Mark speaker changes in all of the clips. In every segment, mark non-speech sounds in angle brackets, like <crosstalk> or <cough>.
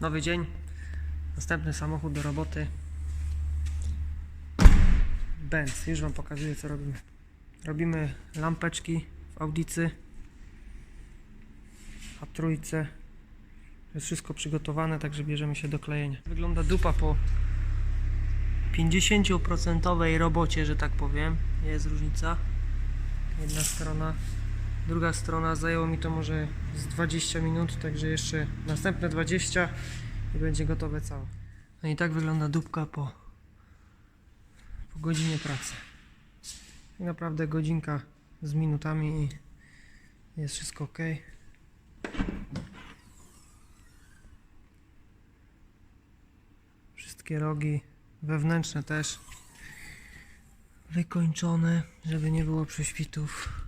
Speaker 1: nowy dzień. Następny samochód do roboty. Benz. Już Wam pokazuję co robimy. Robimy lampeczki w audicy. A trójce. Jest wszystko przygotowane, także bierzemy się do klejenia. Wygląda dupa po 50% robocie, że tak powiem. Jest różnica. Jedna strona, druga strona. Zajęło mi to może z 20 minut, także jeszcze następne 20 i będzie gotowe całe. No i tak wygląda dupka po, po godzinie pracy. I naprawdę godzinka z minutami i jest wszystko ok. Wszystkie rogi wewnętrzne też wykończone, żeby nie było prześwitów.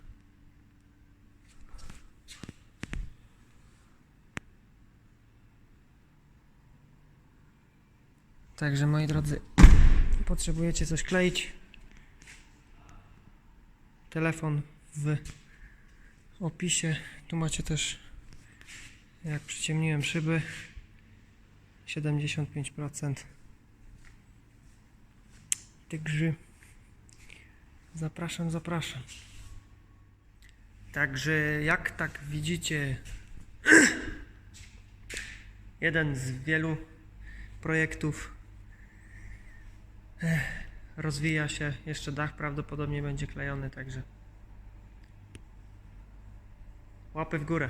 Speaker 1: Także moi drodzy, potrzebujecie coś kleić. Telefon w opisie. Tu macie też jak przyciemniłem szyby 75% Także zapraszam, zapraszam. Także jak tak widzicie, <clears throat> jeden z wielu projektów rozwija się. Jeszcze dach prawdopodobnie będzie klejony, także łapy w górę.